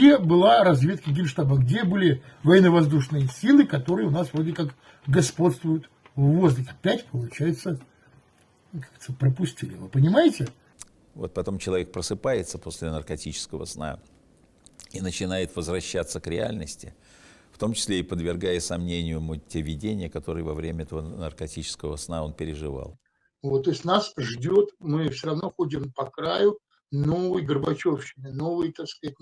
где была разведка Генштаба, где были военно-воздушные силы, которые у нас вроде как господствуют в воздухе. Опять, получается, как-то пропустили. Вы понимаете? Вот потом человек просыпается после наркотического сна и начинает возвращаться к реальности, в том числе и подвергая сомнению те видения, которые во время этого наркотического сна он переживал. Вот, то есть нас ждет, мы все равно ходим по краю новой Горбачевщины, новой, так сказать,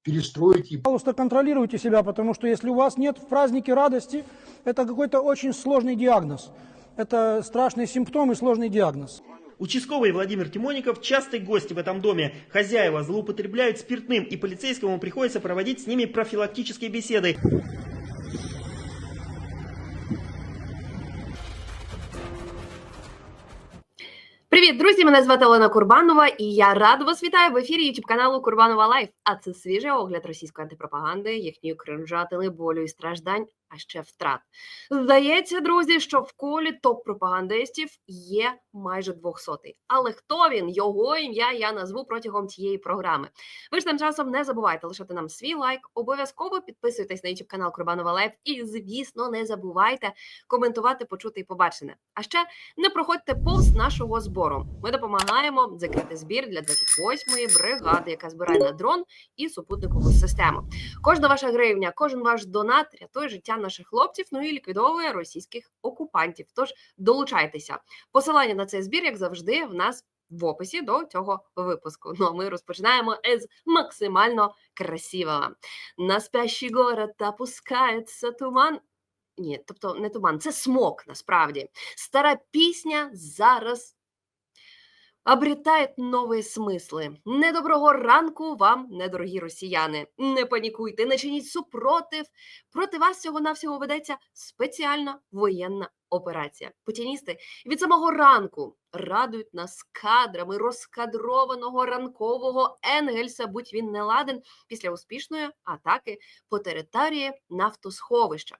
новой перестройки. Пожалуйста, контролируйте себя, потому что если у вас нет в празднике радости, это какой-то очень сложный диагноз. Это страшный симптом и сложный диагноз. Участковый Владимир Тимоников – частый гость в этом доме. Хозяева злоупотребляют спиртным, и полицейскому приходится проводить с ними профилактические беседы. Привіт, друзі! Мене звати Олена Курбанова, і я рада вас вітаю в ефірі youtube каналу Курбанова Лайф. А це свіжий огляд російської антипропаганди, їхньої кринжатили, болю і страждань, а ще втрат. Здається, друзі, що в колі топ-пропагандистів є майже 200. Але хто він? Його ім'я я назву протягом цієї програми. Ви ж тим часом не забувайте лишати нам свій лайк, обов'язково підписуйтесь на youtube канал Курбанова Лайф і, звісно, не забувайте коментувати, почути і побачене. А ще не проходьте повз нашого збору. Ми допомагаємо закрити збір для 28-ї бригади, яка збирає на дрон і супутникову систему. Кожна ваша гривня, кожен ваш донат рятує життя наших хлопців, ну і ліквідовує російських окупантів. Тож долучайтеся. Посилання на цей збір, як завжди, в нас. В описі до цього випуску. Ну а ми розпочинаємо з максимально красивого. На спящий город опускається туман. Ні, тобто не туман, це смок насправді. Стара пісня зараз обретает нові смисли. Недоброго ранку вам, недорогі росіяни. Не панікуйте, не чиніть супротив. Проти вас всього-навсього ведеться спеціальна воєнна операція. Путіністи від самого ранку радують нас кадрами розкадрованого ранкового Енгельса, будь він не ладен, після успішної атаки по території нафтосховища.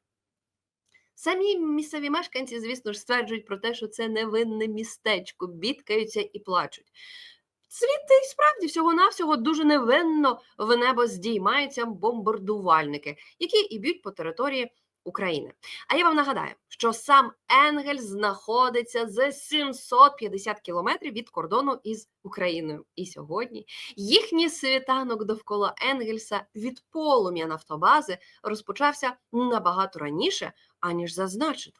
Самі місцеві мешканці, звісно ж, стверджують про те, що це невинне містечко, бідкаються і плачуть. Світ і справді всього-навсього дуже невинно в небо здіймаються бомбардувальники, які і б'ють по території України. А я вам нагадаю, що сам Енгель знаходиться за 750 кілометрів від кордону із Україною. І сьогодні їхній світанок довкола Енгельса від полум'я нафтобази розпочався набагато раніше, аніж зазначено.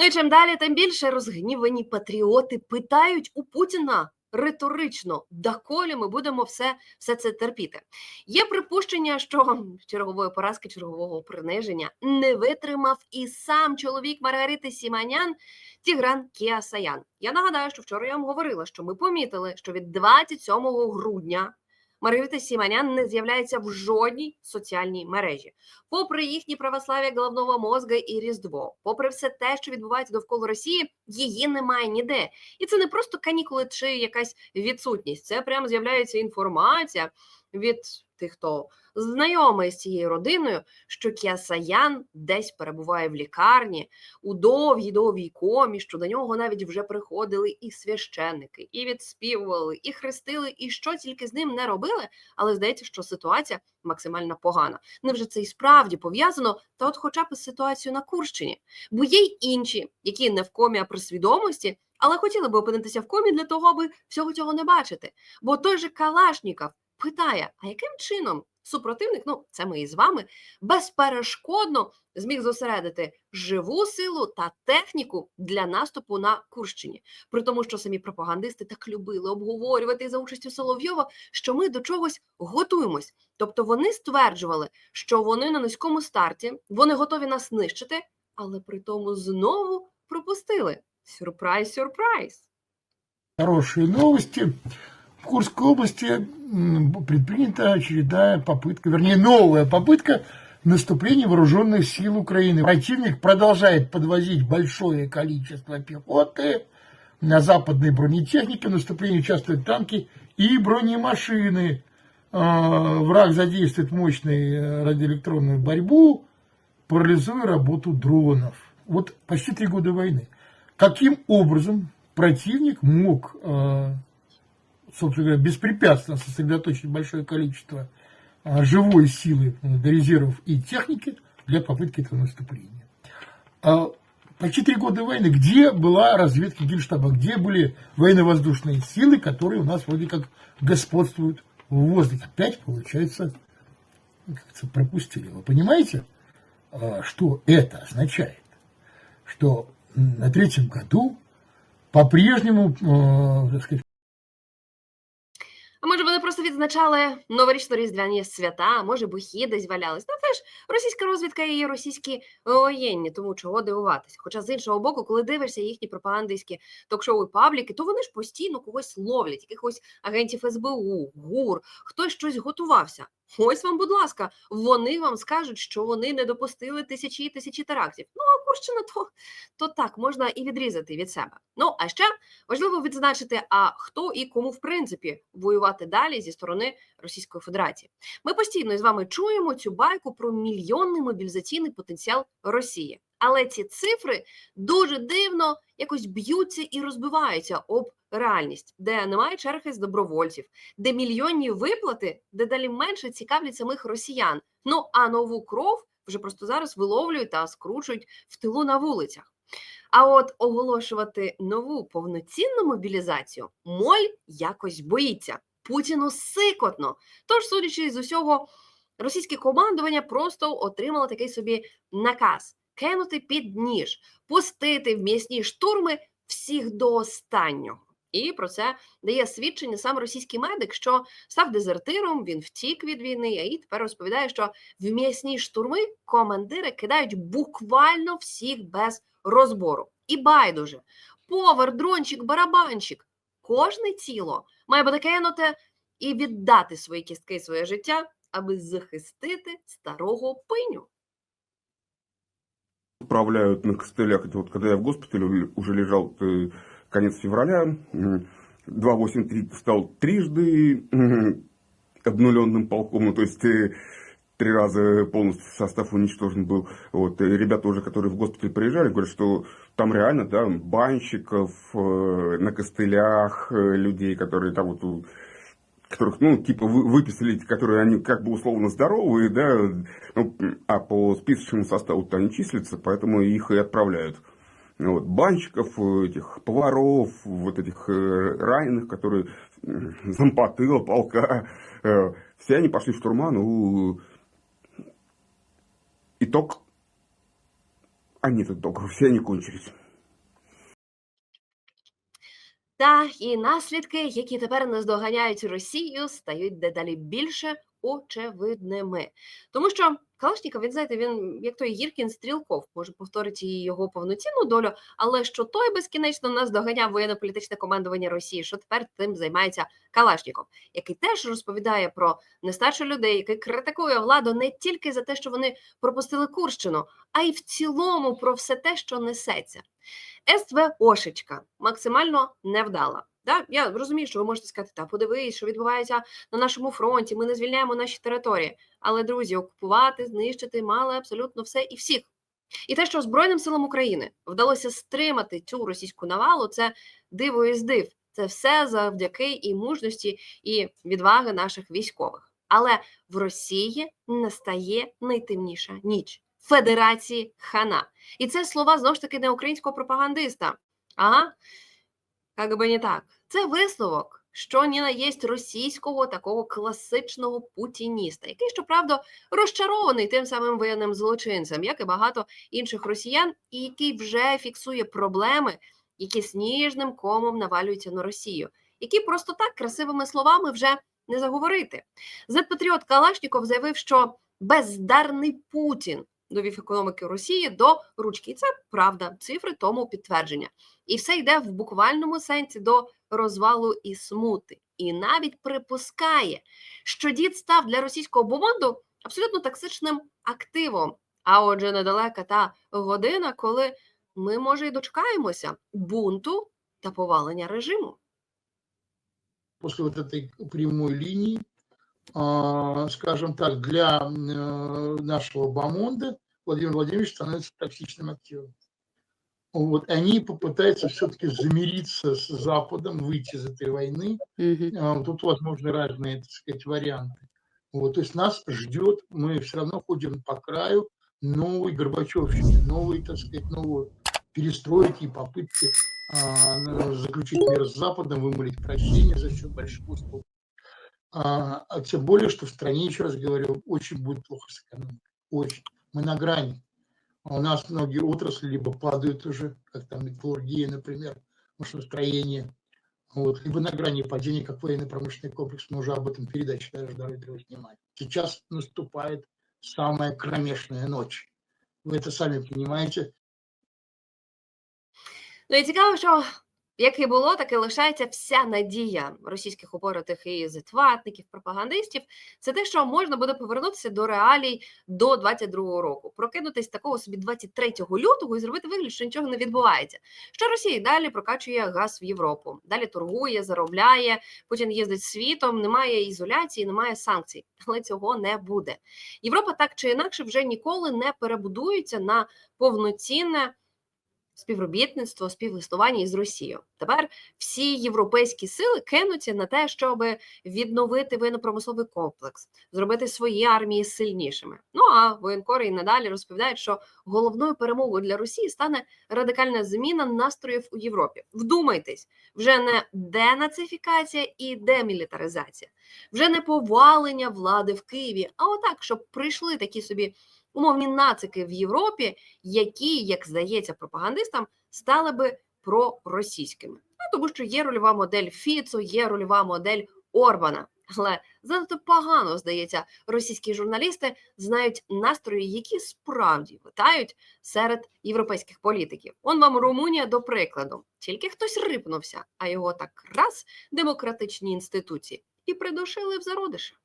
Ну і чим далі, тим більше розгнівані патріоти питають у Путіна риторично, доколі ми будемо все, все це терпіти. Є припущення, що чергової поразки, чергового приниження не витримав і сам чоловік Маргарити Сіманян Тігран Кіасаян. Я нагадаю, що вчора я вам говорила, що ми помітили, що від 27 грудня Маргарита Сіманян не з'являється в жодній соціальній мережі. Попри їхні православ'я головного мозга і Різдво, попри все те, що відбувається довкола Росії, її немає ніде. І це не просто канікули чи якась відсутність. Це прямо з'являється інформація від тих, хто знайомий з цією родиною, що Кіасаян десь перебуває в лікарні у довгій довгій комі, що до нього навіть вже приходили і священники, і відспівували, і хрестили, і що тільки з ним не робили, але здається, що ситуація максимально погана. Невже це і справді пов'язано? Та от, хоча б із ситуацією на Курщині, бо є й інші, які не в комі, а при свідомості. Але хотіли би опинитися в комі для того, аби всього цього не бачити. Бо той же Калашніков питає: а яким чином супротивник, ну це ми із вами, безперешкодно зміг зосередити живу силу та техніку для наступу на Курщині, при тому, що самі пропагандисти так любили обговорювати за участю Соловйова, що ми до чогось готуємось. Тобто вони стверджували, що вони на низькому старті, вони готові нас нищити, але при тому знову пропустили. Сюрприз, сюрприз. Хорошие новости. В Курской области предпринята очередная попытка, вернее, новая попытка наступление вооруженных сил Украины. Противник продолжает подвозить большое количество пехоты, на западной бронетехнике в наступлении участвуют танки и бронемашины. А, Враг задействует мощную э, радиоэлектронную борьбу, парализуя работу дронов. Вот почти три года войны. Каким образом противник мог, э, собственно говоря, беспрепятственно сосредоточить большое количество э, живой силы, э, резервов и техники для попытки этого наступления? А Почти три года войны. Где была разведка Генштаба? Где были военно-воздушные силы, которые у нас вроде как господствуют в воздухе? Опять, получается, как-то пропустили. Вы понимаете, а, что это означает? Что на третьем году по-прежнему, так сказать, відзначали новорічно-різдвяні свята, може бухі десь валялись. Ну це ж російська розвідка і російські воєнні, тому чого дивуватися. Хоча з іншого боку, коли дивишся їхні пропагандистські ток-шоу і пабліки, то вони ж постійно когось ловлять, якихось агентів СБУ, ГУР, хтось щось готувався. Ось вам, будь ласка, вони вам скажуть, що вони не допустили тисячі і тисячі терактів. Ну а Курщина, то, то так можна і відрізати від себе. Ну а ще Важливо відзначити, а хто і кому в принципі воювати далі зі сторони Російської Федерації. Ми постійно з вами чуємо цю байку про мільйонний мобілізаційний потенціал Росії. Але ці цифри дуже дивно якось б'ються і розбиваються об реальність, де немає черги з добровольців, де мільйонні виплати, де далі менше цікавлять самих росіян. Ну а нову кров вже просто зараз виловлюють та скручують в тилу на вулицях. А от оголошувати нову повноцінну мобілізацію моль якось боїться. Путіну сикотно. Тож, судячи з усього, російське командування просто отримало такий собі наказ кинути під ніж, пустити в м'ясні штурми всіх до останнього. І про це дає свідчення сам російський медик, що став дезертиром, він втік від війни, і тепер розповідає, що в м'ясні штурми командири кидають буквально всіх без розбору. І байдуже, повар, дрончик, барабанчик, кожне тіло має бути кинуте і віддати свої кістки, своє життя, аби захистити старого пиню. Управляют на костылях. Это вот когда я в госпитале уже лежал э, конец февраля, м, 283 стал трижды обнуленным полком, ну, то есть э, три раза полностью состав уничтожен был. Вот, и ребята уже, которые в госпиталь приезжали, говорят, что там реально, да, банщиков, э, на костылях, э, людей, которые там вот которых, ну, типа, вы- выписали, которые они как бы условно здоровые, да, ну, а по списочному составу-то они числятся, поэтому их и отправляют. Ну, Вот, банщиков, э, этих поваров, вот этих э, раненых, которые м, зампотыла полка, э, все они пошли в штурма, ну, итог, а нет итога, все они кончились. Та і наслідки, які тепер наздоганяють Росію, стають дедалі більше очевидними. Тому що Калашніков, він знаєте, він як той Гіркін Стрілков, може повторити його повноцінну долю, але що той безкінечно наздоганяв воєнно-політичне командування Росії, що тепер тим займається Калашніков, який теж розповідає про нестачу людей, який критикує владу не тільки за те, що вони пропустили Курщину, а й в цілому про все те, що несеться. СВОшечка максимально невдала. Да? Я розумію, що ви можете сказати, та подивись, що відбувається на нашому фронті, ми не звільняємо наші території. Але, друзі, окупувати, знищити мали абсолютно все і всіх. І те, що Збройним силам України вдалося стримати цю російську навалу, це диво і здив. Це все завдяки і мужності, і відваги наших військових. Але в Росії настає найтемніша ніч Федерації Хана. І це слова знову ж таки не українського пропагандиста. Ага, як би не так. Це висновок, що ні на єсть російського такого класичного путініста, який, щоправда, розчарований тим самим воєнним злочинцем, як і багато інших росіян, і який вже фіксує проблеми, які сніжним комом навалюються на Росію, які просто так красивими словами вже не заговорити. Зет-патріот Калашніков заявив, що бездарний Путін довів економіки Росії до ручки. І це правда, цифри тому підтвердження. І все йде в буквальному сенсі до розвалу і смути. І навіть припускає, що дід став для російського бомонду абсолютно токсичним активом. А отже, недалека та година, коли ми, може, і дочекаємося бунту та повалення режиму. этой прямой линии, а, скажем так, для э, нашего Бамонда Владимир Владимирович становится токсичным активом. Вот, они попытаются все-таки замириться с Западом, выйти из этой войны. А, Тут возможны разные, так сказать, варианты. Вот, то есть нас ждет, мы все равно ходим по краю новой Горбачевщины, новой, так сказать, новой перестройки и попытки а, заключить мир с Западом, вымолить прощение за счет больших уступок. А, а тем более, что в стране, еще раз говорю, очень будет плохо с экономикой. Очень. Мы на грани. А У нас многие отрасли либо падают уже, как там металлургия, например, машиностроение, вот, либо на грани падения, как военно-промышленный комплекс. Мы уже об этом передаче даже дали внимание. Сейчас наступает самая кромешная ночь. Вы это сами понимаете. Ну і цікаво, що як і було, так і лишається вся надія російських упоротих і зетватників, пропагандистів. Це те, що можна буде повернутися до реалій до 22-го року, прокинутись такого собі 23 лютого і зробити вигляд, що нічого не відбувається. Що Росія далі прокачує газ в Європу, далі торгує, заробляє. Путін їздить світом, немає ізоляції, немає санкцій, але цього не буде. Європа так чи інакше вже ніколи не перебудується на повноцінне співробітництво, співіснування із Росією. Тепер всі європейські сили кинуться на те, щоб відновити воєнно-промисловий комплекс, зробити свої армії сильнішими. Ну а воєнкори і надалі розповідають, що головною перемогою для Росії стане радикальна зміна настроїв у Європі. Вдумайтесь, вже не денацифікація і демілітаризація, вже не повалення влади в Києві, а отак, щоб прийшли такі собі умовні нацики в Європі, які, як здається, пропагандистам стали би проросійськими. Ну тому що є рольова модель Фіцу, є рольова модель Орбана. Але занадто погано здається, російські журналісти знають настрої, які справді витають серед європейських політиків. Он вам Румунія до прикладу. Тільки хтось рипнувся, а його так раз демократичні інституції і придушили в зародиші.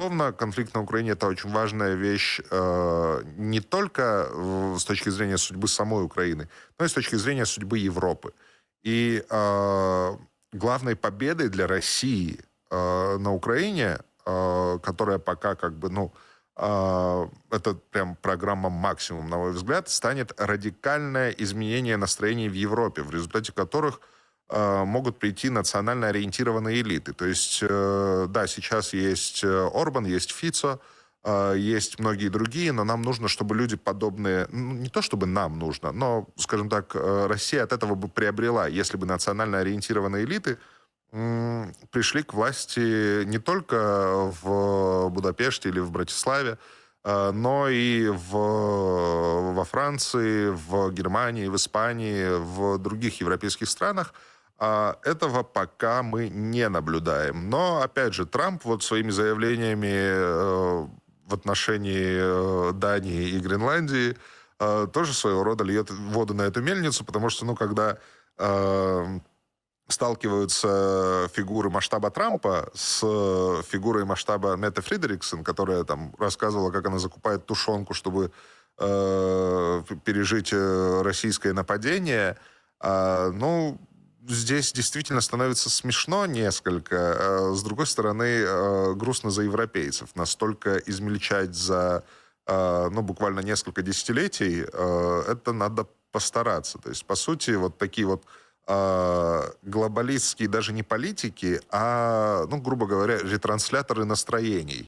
Безусловно, конфликт на Украине это очень важная вещь э, не только с точки зрения судьбы самой Украины, но и с точки зрения судьбы Европы. И э, главной победой для России э, на Украине, э, которая пока как бы, ну, э, это прям программа максимум, на мой взгляд, станет радикальное изменение настроений в Европе, в результате которых могут прийти национально ориентированные элиты. То есть, э, да, сейчас есть э, Орбан, есть Фицо, э, есть многие другие, но нам нужно, чтобы люди подобные, ну, не то чтобы нам нужно, но, скажем так, э, Россия от этого бы приобрела, если бы национально ориентированные элиты пришли к власти не только в Будапеште или в Братиславе, э, но и в, во Франции, в Германии, в Испании, в других европейских странах. А Этого пока мы не наблюдаем. Но, опять же, Трамп вот своими заявлениями э, в отношении э, Дании и Гренландии э, тоже своего рода льет воду на эту мельницу, потому что, ну, когда сталкиваются фигуры масштаба Трампа с фигурой масштаба Метты Фридериксон, которая там рассказывала, как она закупает тушенку, чтобы э, пережить российское нападение, а, ну, здесь действительно становится смешно несколько. а С другой стороны, э, грустно за европейцев. Настолько измельчать за, э, ну, буквально несколько десятилетий, э, это надо постараться. То есть, по сути, вот такие вот э, глобалистские даже не политики, а, ну, грубо говоря, ретрансляторы настроений.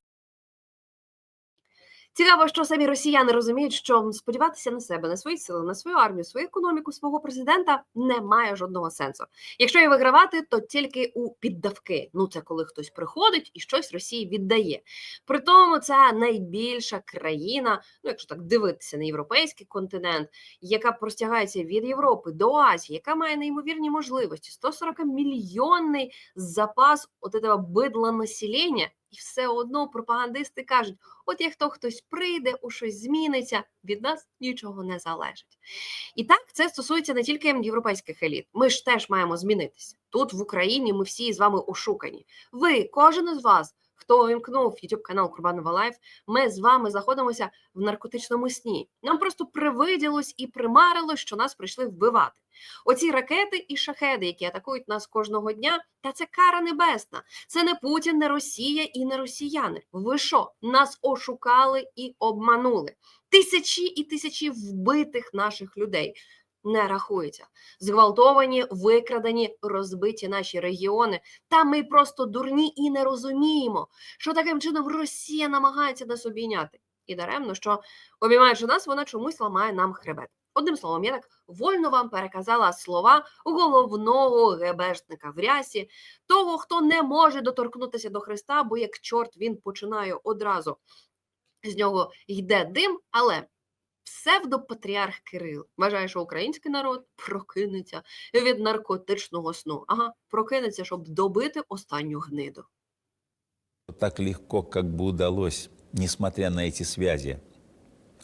Цікаво, що самі росіяни розуміють, що сподіватися на себе, на свої сили, на свою армію, свою економіку, свого президента немає жодного сенсу. Якщо і вигравати, то тільки у піддавки. Ну це коли хтось приходить і щось Росії віддає. При тому це найбільша країна, ну якщо так дивитися на європейський континент, яка простягається від Європи до Азії, яка має неймовірні можливості, 140 мільйонний запас от этого бидла населення. І все одно пропагандисти кажуть: от як то хтось прийде, у щось зміниться, від нас нічого не залежить. І так це стосується не тільки європейських еліт. Ми ж теж маємо змінитися. Тут в Україні ми всі з вами ошукані. Ви, кожен із вас, Хто увімкнув YouTube канал Курбанова Лайф, ми з вами знаходимося в наркотичному сні. Нам просто привиділось і примарилось, що нас прийшли вбивати. Оці ракети і шахеди, які атакують нас кожного дня, та це кара небесна. Це не Путін, не Росія і не росіяни. Ви що? Нас ошукали і обманули. Тисячі і тисячі вбитих наших людей не рахується. Зґвалтовані, викрадені, розбиті наші регіони. Та ми просто дурні і не розуміємо, що таким чином Росія намагається нас обійняти. І даремно, що обіймаючи нас, вона чомусь ламає нам хребет. Одним словом, я так вольно вам переказала слова головного ГБшника в рясі, того, хто не може доторкнутися до Христа, бо як чорт він починає одразу. З нього йде дим, але псевдопатріарх Кирил вважає, що український народ прокинеться від наркотичного сну. Ага, прокинеться, щоб добити останню гниду. Так легко, как бы удалось, несмотря на эти связи,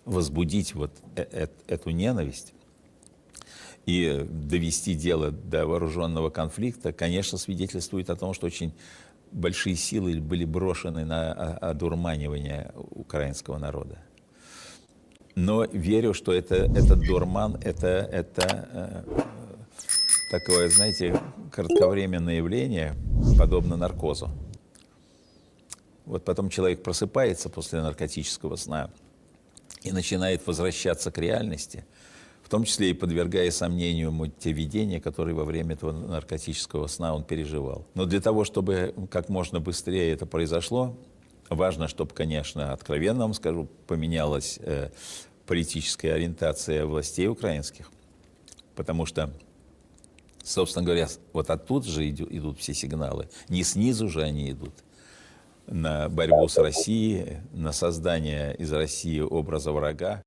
возбудить вот э- э- эту ненависть и довести дело до вооруженного конфликта, конечно, свидетельствует о том, что очень большие силы были брошены на о- одурманивание украинского народа. Но верю, что это, этот дурман, это, это э, такое, знаете, кратковременное явление, подобно наркозу. Вот потом человек просыпается после наркотического сна и начинает возвращаться к реальности, в том числе и подвергая сомнению те видения, которые во время этого наркотического сна он переживал. Но для того, чтобы как можно быстрее это произошло, важно, чтобы, конечно, откровенно вам скажу, поменялась э, политическая ориентация властей украинских, потому что Собственно говоря, вот оттуда же иду- идут все сигналы. Не снизу же они идут на борьбу с Россией, на создание из России образа врага.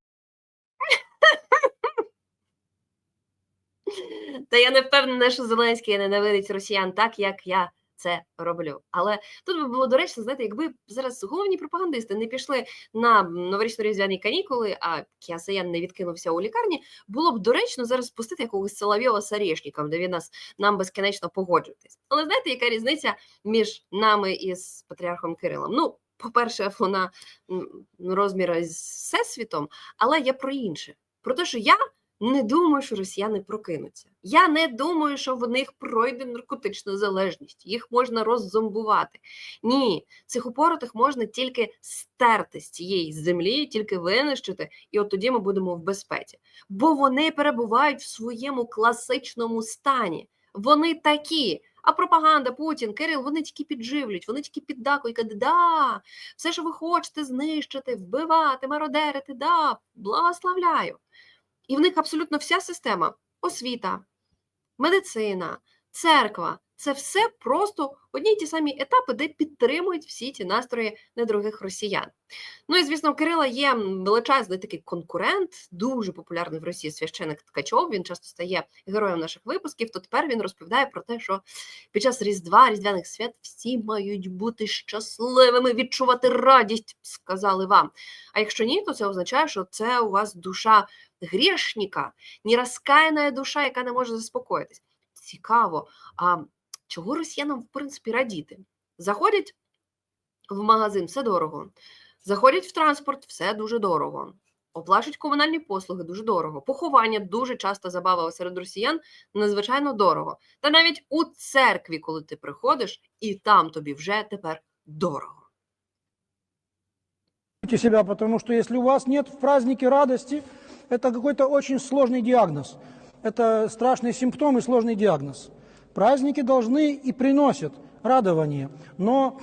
Та я не впевнена, що Зеленський ненавидить росіян так, як я це роблю. Але тут би було доречно, знаєте, якби зараз головні пропагандисти не пішли на новорічно-різдвяні канікули, а Кіасаян не відкинувся у лікарні, було б доречно зараз спустити якогось Соловйова з Орешником, де він нас нам безкінечно погоджуватись. Але знаєте, яка різниця між нами і з патріархом Кирилом? Ну, по-перше, вона розміра з всесвітом, але я про інше. Про те, що я не думаю, що росіяни прокинуться. Я не думаю, що в них пройде наркотична залежність. Їх можна роззомбувати. Ні, цих упоротих можна тільки стерти з цієї землі, тільки винищити, і от тоді ми будемо в безпеці. Бо вони перебувають в своєму класичному стані. Вони такі. А пропаганда, Путін, Кирил, вони тільки підживлюють, вони тільки піддакують, да, все, що ви хочете знищити, вбивати, мародерити, да, благословляю. І в них абсолютно вся система освіта, медицина, церква це все просто одні й ті самі етапи, де підтримують всі ці настрої недорогих росіян. Ну і звісно, у Кирила є величезний такий конкурент, дуже популярний в Росії священик Ткачов. Він часто стає героєм наших випусків. То тепер він розповідає про те, що під час Різдва, Різдвяних свят всі мають бути щасливими, відчувати радість, сказали вам. А якщо ні, то це означає, що це у вас душа грішника, нерозкаяна душа, яка не може заспокоїтись. Цікаво, а чого росіянам в принципі радіти? Заходять в магазин, все дорого. Заходять в транспорт, все дуже дорого. Оплачують комунальні послуги дуже дорого. Поховання дуже часто забава серед росіян, надзвичайно дорого. Та навіть у церкві, коли ти приходиш, і там тобі вже тепер дорого. Чувствуйте себя, потому что если у вас нет в празднике радости, это какой-то очень сложный диагноз. Это страшный симптом и сложный диагноз. Праздники должны и приносят радование, но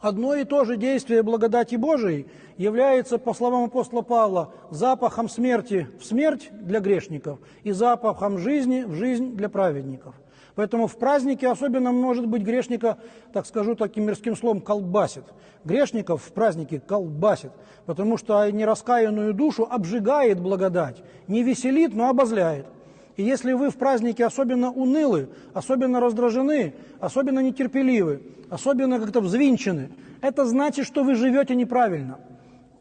одно и то же действие благодати Божией является, по словам апостола Павла, запахом смерти в смерть для грешников и запахом жизни в жизнь для праведников. Поэтому в празднике особенно может быть грешника, так скажу таким мирским словом, колбасит. Грешников в празднике колбасит, потому что нераскаянную душу обжигает благодать. Не веселит, но обозляет. И если вы в празднике особенно унылы, особенно раздражены, особенно нетерпеливы, особенно как-то взвинчены, это значит, что вы живете неправильно.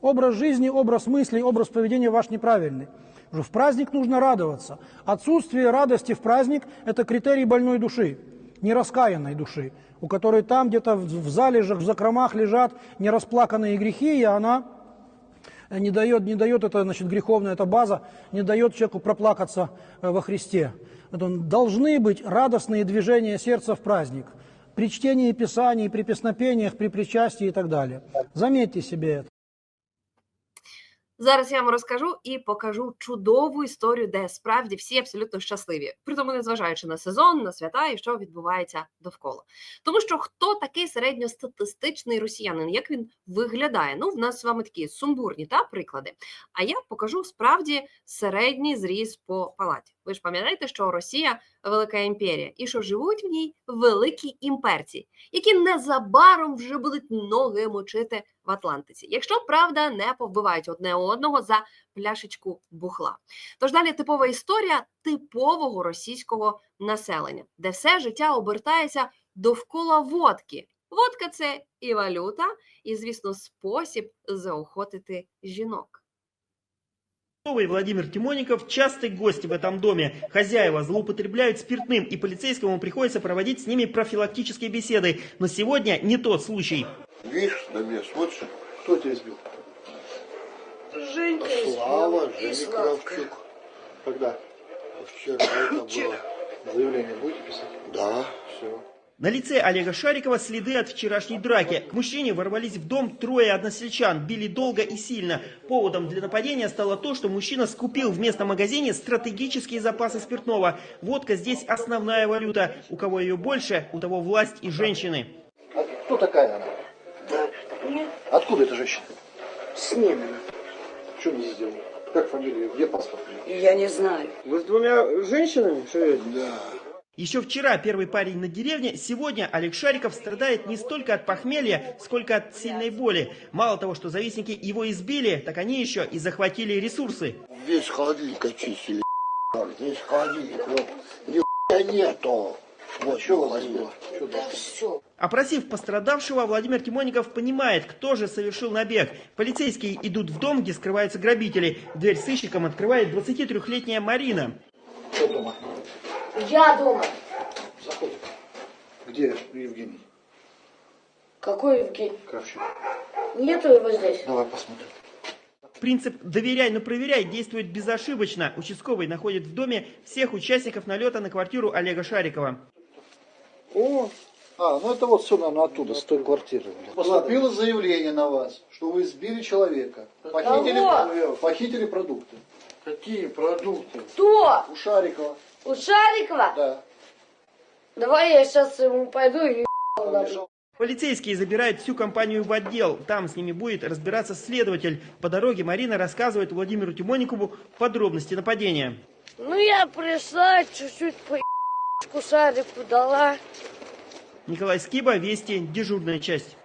Образ жизни, образ мыслей, образ поведения ваш неправильный. В праздник нужно радоваться. Отсутствие радости в праздник – это критерий больной души. нераскаянной души, у которой там где-то в залежах, в закромах лежат нерасплаканные грехи, и она не дает, не дает это, значит, греховная эта база, не дает человеку проплакаться э, во Христе. Должны быть радостные движения сердца в праздник. При чтении Писаний, при песнопениях, при причастии и так далее. Заметьте себе это. Зараз я вам розкажу і покажу чудову історію, де справді всі абсолютно щасливі, при тому незважаючи на сезон, на свята і що відбувається довкола. Тому що хто такий середньостатистичний росіянин, як він виглядає? Ну, в нас з вами такі сумбурні та приклади. А я покажу справді середній зріз по палаті. Ви ж пам'ятаєте, що Росія велика імперія, і що живуть в ній великі імперці, які незабаром вже будуть ноги мочити в Атлантиці, якщо правда не повбивають одне одного за пляшечку бухла. Тож далі типова історія типового російського населення, де все життя обертається довкола водки. Водка це і валюта, і, звісно, спосіб заохотити жінок. Новый Владимир Тимоников – частый гость в этом доме. Хозяева злоупотребляют спиртным, и полицейскому приходится проводить с ними профилактические беседы. Но сегодня не тот случай. Видишь, на меня смотришь? Кто тебя избил? А Слава, Женя Кравчук. Когда? Вчера это было. Заявление будете писать? Да. Все. На лице Олега Шарикова следы от вчерашней драки. К мужчине ворвались в дом трое односельчан, били долго и сильно. Поводом для нападения стало то, что мужчина скупил в местном магазине стратегические запасы спиртного. Водка здесь основная валюта. У кого ее больше, у того власть и женщины. А кто такая она? Откуда эта женщина? С Немана. Что не сделала? Как фамилия? Где паспорт? Я не знаю. Вы с двумя женщинами живете? Да. Еще вчера первый парень на деревне, сегодня Олег Шариков страдает не столько от похмелья, сколько от сильной боли. Мало того, что завистники его избили, так они еще и захватили ресурсы. Весь холодильник очистили. Весь холодильник. Вот. Ни хуя нету. Вот, что возьму. Да все. Опросив пострадавшего, Владимир Тимоников понимает, кто же совершил набег. Полицейские идут в дом, где скрываются грабители. Дверь сыщикам открывает 23-летняя Марина. Кто дома? Я дома. Заходим. Где Евгений Какой Евгений? Кравчук? Нету его здесь. Давай посмотрим. Принцип «доверяй, но проверяй» действует безошибочно. Участковый находит в доме всех участников налета на квартиру Олега Шарикова. О, а, ну это вот все, наверное, оттуда, с той квартиры. блин. Поступило заявление на вас, что вы избили человека. Похитили, похитили продукты. Какие продукты? Кто? У Шарикова, У Шарикова? да. Давай я сейчас ему пойду и Полицейские забирают всю компанию в отдел. Там с ними будет разбираться следователь. По дороге Марина рассказывает Владимиру Тимоникову подробности нападения. Ну я пришла, чуть-чуть по Шарику дала. Николай Скиба, Вести, дежурная часть.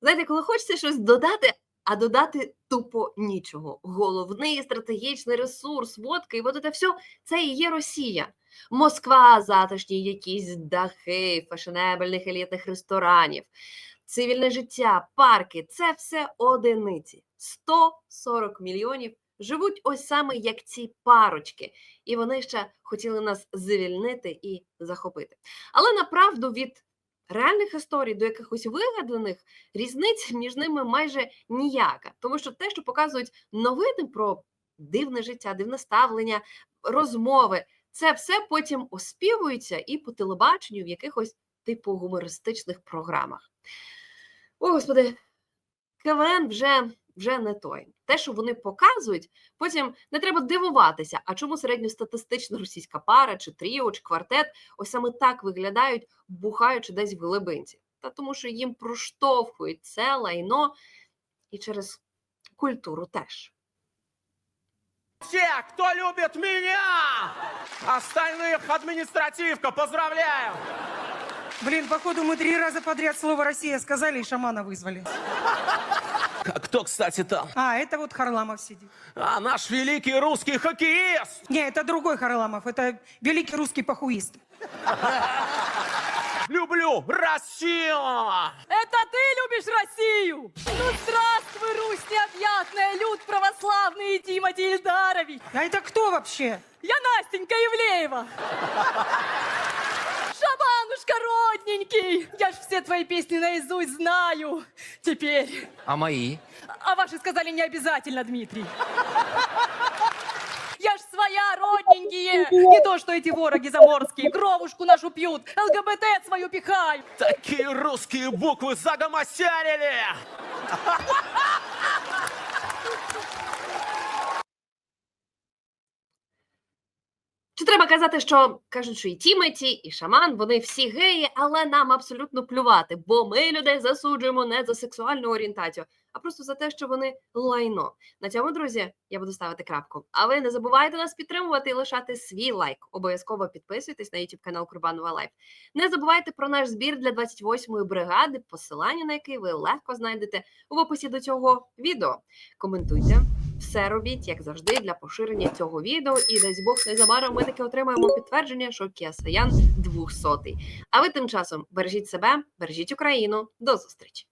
Знаєте, коли хочеться щось додати, а додати тупо нічого. Головний стратегічний ресурс, водка, і от це все це і є Росія. Москва, затишні якісь дахи, фешенебельних елітних ресторанів, цивільне життя, парки це все одиниці. 140 мільйонів живуть ось саме як ці парочки, і вони ще хотіли нас звільнити і захопити. Але направду від реальних історій до якихось вигаданих різниця між ними майже ніяка, тому що те, що показують новини про дивне життя, дивне ставлення, розмови, це все потім оспівується і по телебаченню в якихось типу гумористичних програмах. О, господи, КВН вже, вже не той. Те, що вони показують, потім не треба дивуватися, а чому середньостатистична російська пара, чи тріо, чи квартет ось саме так виглядають, бухаючи десь в глибинці. Та тому, що їм проштовхують це лайно і через культуру теж. Те, кто любит меня! Остальных административка, поздравляю! Блин, походу мы три раза подряд слово «Россия» сказали и шамана вызвали. А Кто, кстати, там? А, это вот Харламов сидит. А, наш великий русский хоккеист! Не, это другой Харламов, это великий русский похуист. Люблю Россию! Это ты любишь Россию? Ну здравствуй, Русь необъятная, люд православный и Тимати Ильдарович. А это кто вообще? Я Настенька Ивлеева. Шаманушка родненький. Я ж все твои песни наизусть знаю. Теперь. А мои? А ваши сказали не обязательно, Дмитрий. Я ж своя, родненькие. Не то, что эти вороги заморские. Кровушку нашу пьют. ЛГБТ свою пихают. Такие русские буквы загомосярили! Чи треба казати, що кажуть, що і Тімоті, і шаман, вони всі геї, але нам абсолютно плювати, бо ми людей засуджуємо не за сексуальну орієнтацію, а просто за те, що вони лайно. На цьому, друзі, я буду ставити крапку. А ви не забувайте нас підтримувати і лишати свій лайк. Обов'язково підписуйтесь на YouTube канал Курбанова Лайф. Не забувайте про наш збір для 28-ї бригади, посилання на який ви легко знайдете в описі до цього відео. Коментуйте. Все робіть, як завжди, для поширення цього відео. І дасть Бог незабаром ми таки отримаємо підтвердження, що Кія Саян 200. А ви тим часом бережіть себе, бережіть Україну. До зустрічі!